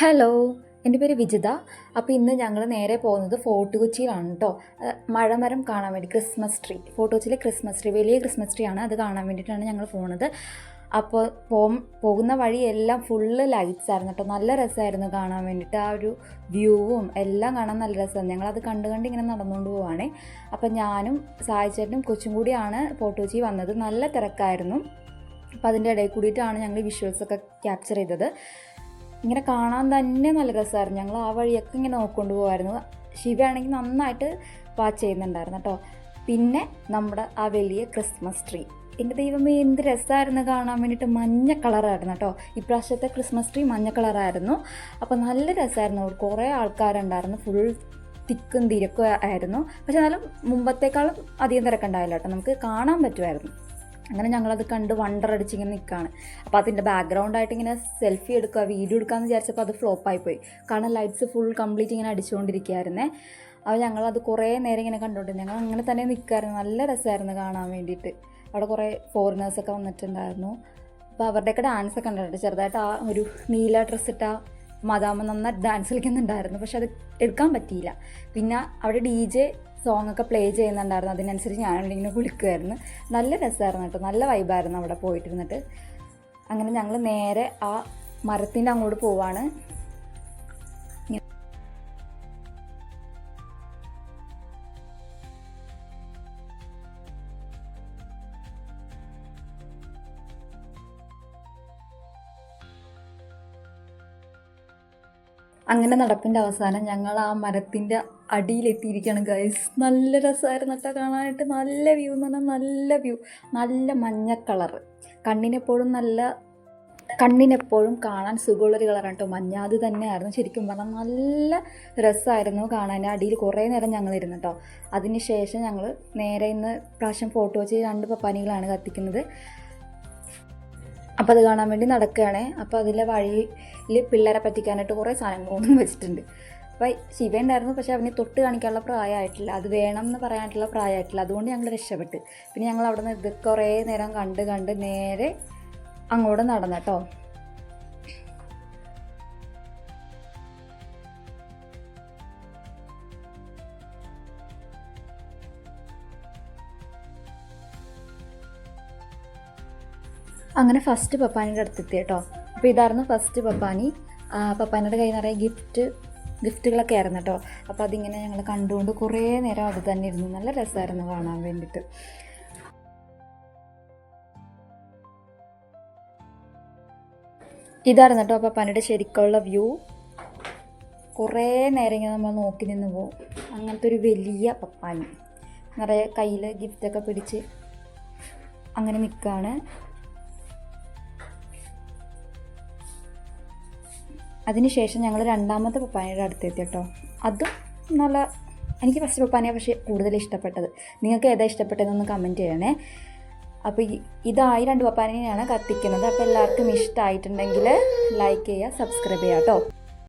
Hello എന്റെ പേര് വിജിത. അപ്പോൾ ഇന്ന് ഞങ്ങൾ നേരെ പോകുന്നത് ഫോർട്ട് കൊച്ചിയിലാണ് കേട്ടോ മഴമരം കാണാൻ വേണ്ടി ക്രിസ്മസ് ട്രീ ഫോർട്ട് കൊച്ചിയിലെ ക്രിസ്മസ് ട്രീ വലിയ ക്രിസ്മസ് ട്രീ ആണ്. അത് കാണാൻ വേണ്ടിയിട്ടാണ് ഞങ്ങൾ പോകുന്നത് അപ്പോൾ പോകും പോകുന്ന വഴിയെല്ലാം ഫുള്ള് ലൈറ്റ്സ് ആയിരുന്നു കേട്ടോ നല്ല രസമായിരുന്നു കാണാൻ വേണ്ടിയിട്ട്. ആ ഒരു വ്യൂവും എല്ലാം കാണാൻ നല്ല രസമായിരുന്നു ഞങ്ങളത് കണ്ട് കണ്ട് ഇങ്ങനെ നടന്നുകൊണ്ട് പോവാണേ. അപ്പോൾ ഞാനും സായിച്ചേട്ടനും കൊച്ചും കൂടിയാണ് ഫോർട്ട് കൊച്ചി വന്നത്. നല്ല തിരക്കായിരുന്നു. അപ്പോൾ അതിന്റെ ഇടയിൽ കൂടിയിട്ടാണ് ഞങ്ങൾ വിഷ്വൽസൊക്കെ ക്യാപ്ചർ ചെയ്തത്. ഇങ്ങനെ കാണാൻ തന്നെ നല്ല രസമായിരുന്നു. ഞങ്ങൾ ആ വഴിയൊക്കെ ഇങ്ങനെ നോക്കൊണ്ട് പോകുമായിരുന്നു ശിവയാണെങ്കിൽ നന്നായിട്ട് വാച്ച് ചെയ്യുന്നുണ്ടായിരുന്നു കേട്ടോ. പിന്നെ നമ്മുടെ ആ വലിയ ക്രിസ്മസ് ട്രീ എന്റെ ദൈവമേ എന്ത് രസമായിരുന്നു കാണാൻ വേണ്ടിയിട്ട് മഞ്ഞ കളറായിരുന്നു കേട്ടോ. ഇപ്രാവശ്യത്തെ ക്രിസ്മസ് ട്രീ മഞ്ഞ കളറായിരുന്നു അപ്പോൾ നല്ല രസമായിരുന്നു. കുറേ ആൾക്കാരുണ്ടായിരുന്നു. ഫുൾ തിക്കും തിരക്കും ആയിരുന്നു. പക്ഷെ എന്നാലും മുമ്പത്തേക്കാളും അധികം തിരക്കുണ്ടായില്ല കേട്ടോ. നമുക്ക് കാണാൻ പറ്റുമായിരുന്നു. അങ്ങനെ ഞങ്ങളത് കണ്ട് വണ്ടർ അടിച്ചിങ്ങനെ നിൽക്കുകയാണ് അപ്പോൾ അതിന്റെ ബാക്ക്ഗ്രൗണ്ടായിട്ട് ഇങ്ങനെ സെൽഫി എടുക്കുക വീഡിയോ എടുക്കാമെന്ന് വിചാരിച്ചപ്പോൾ അത് ഫ്ലോപ്പായി പോയി. കാരണം ലൈറ്റ്സ് ഫുൾ കംപ്ലീറ്റ് ഇങ്ങനെ അടിച്ചുകൊണ്ടിരിക്കുകയായിരുന്നേ അപ്പോൾ ഞങ്ങളത് കുറേ നേരം ഇങ്ങനെ കണ്ടുകൊണ്ട് ഞങ്ങൾ അങ്ങനെ തന്നെ നിൽക്കുമായിരുന്നു നല്ല രസമായിരുന്നു കാണാൻ വേണ്ടിയിട്ട്. അവിടെ കുറേ ഫോറിനേഴ്സൊക്കെ വന്നിട്ടുണ്ടായിരുന്നു. അപ്പോൾ അവരുടെയൊക്കെ ഡാൻസ് ഒക്കെ ഉണ്ടായിരുന്നു ചെറുതായിട്ട് ആ ഒരു നീല ഡ്രസ്സ് ഇട്ട മദാമ നന്നായിട്ട് ഡാൻസ് കളിക്കുന്നുണ്ടായിരുന്നു. പക്ഷെ അത് എടുക്കാൻ പറ്റിയില്ല. പിന്നെ അവിടെ ഡി ജെ സോങ് ഒക്കെ പ്ലേ ചെയ്യുന്നുണ്ടായിരുന്നു. അതിനനുസരിച്ച് ഞാനിവിടെ ഇങ്ങനെ കുളിക്കുമായിരുന്നു നല്ല രസമായിരുന്നു കേട്ടോ. നല്ല വൈബായിരുന്നു അവിടെ പോയിട്ടിരുന്നിട്ട്. അങ്ങനെ ഞങ്ങൾ നേരെ ആ മരത്തിന്റെ അങ്ങോട്ട് പോവാണ്. അങ്ങനെ നടപ്പിന്റെ അവസാനം ഞങ്ങൾ ആ മരത്തിന്റെ അടിയിലെത്തിയിരിക്കുകയാണ് ഗൈസ് നല്ല രസമായിരുന്നു കേട്ടോ കാണാനായിട്ട്. നല്ല വ്യൂ എന്ന് പറഞ്ഞാൽ നല്ല വ്യൂ നല്ല മഞ്ഞ കളറ് കണ്ണിനെപ്പോഴും നല്ല കണ്ണിനെപ്പോഴും കാണാൻ സുഖമുള്ളൊരു കളറാണ് കേട്ടോ. മഞ്ഞ അത് തന്നെയായിരുന്നു. ശരിക്കും പറഞ്ഞാൽ നല്ല രസമായിരുന്നു കാണാൻ. അടിയിൽ കുറേ നേരം ഞങ്ങൾ ഇരുന്നു കേട്ടോ. അതിന് ശേഷം ഞങ്ങൾ നേരെ ഇന്ന് പ്രാവശ്യം ഫോട്ടോ വെച്ച് രണ്ട് പപ്പാനികളാണ് കത്തിക്കുന്നത്. അപ്പോൾ അത് കാണാൻ വേണ്ടി നടക്കുകയാണ്. അപ്പോൾ അതിലെ വഴിയിൽ പിള്ളേരെ പറ്റിക്കാനായിട്ട് കുറേ സാധനങ്ങളൊന്നും വെച്ചിട്ടുണ്ട്. അപ്പോൾ ശിവ ഉണ്ടായിരുന്നു പക്ഷേ അവന് തൊട്ട് കാണിക്കാനുള്ള പ്രായമായിട്ടില്ല. അത് വേണം എന്ന് പറയാനായിട്ടുള്ള പ്രായമായിട്ടില്ല. അതുകൊണ്ട് ഞങ്ങൾ രക്ഷപ്പെട്ട്. പിന്നെ ഞങ്ങൾ അവിടെ നിന്ന് ഇത് കുറേ നേരം കണ്ട് കണ്ട് നേരെ അങ്ങോട്ട് നടന്നു കേട്ടോ. അങ്ങനെ ഫസ്റ്റ് പപ്പാനിയുടെ അടുത്തെത്തി കേട്ടോ. അപ്പോൾ ഇതായിരുന്നു ഫസ്റ്റ് പപ്പാനി. പപ്പാനിയുടെ കയ്യിൽ നിറയെ ഗിഫ്റ്റ് ഗിഫ്റ്റുകളൊക്കെ ആയിരുന്നു കേട്ടോ. അപ്പോൾ അതിങ്ങനെ ഞങ്ങൾ കണ്ടുകൊണ്ട് കുറേ നേരം അത് തന്നെ ഇരുന്നു. നല്ല രസമായിരുന്നു കാണാൻ വേണ്ടിയിട്ട്. ഇതായിരുന്നു കേട്ടോ പപ്പാനിയുടെ ശരിക്കുള്ള വ്യൂ കുറേ നേരം ഇങ്ങനെ നമ്മൾ നോക്കി നിന്ന് പോകും അങ്ങനത്തെ ഒരു വലിയ പപ്പാനി. നിറയെ കയ്യിൽ ഗിഫ്റ്റൊക്കെ പിടിച്ച് അങ്ങനെ നിൽക്കുകയാണ് അതിനുശേഷം ഞങ്ങൾ രണ്ടാമത്തെ പപ്പായയുടെ അടുത്തെത്തി കേട്ടോ അതും നല്ല എനിക്ക് ഫസ്റ്റ് പപ്പാനയാണ് പക്ഷേ കൂടുതൽ ഇഷ്ടപ്പെട്ടത്. നിങ്ങൾക്ക് ഏതാ ഇഷ്ടപ്പെട്ടതെന്നൊന്ന് കമന്റ് ചെയ്യണേ. അപ്പോൾ ഇതായി രണ്ട് പപ്പാനയാണ് കത്തിക്കുന്നത്. അപ്പോൾ എല്ലാവർക്കും ഇഷ്ടമായിട്ടുണ്ടെങ്കിൽ ലൈക്ക് ചെയ്യുക സബ്സ്ക്രൈബ് ചെയ്യുക കേട്ടോ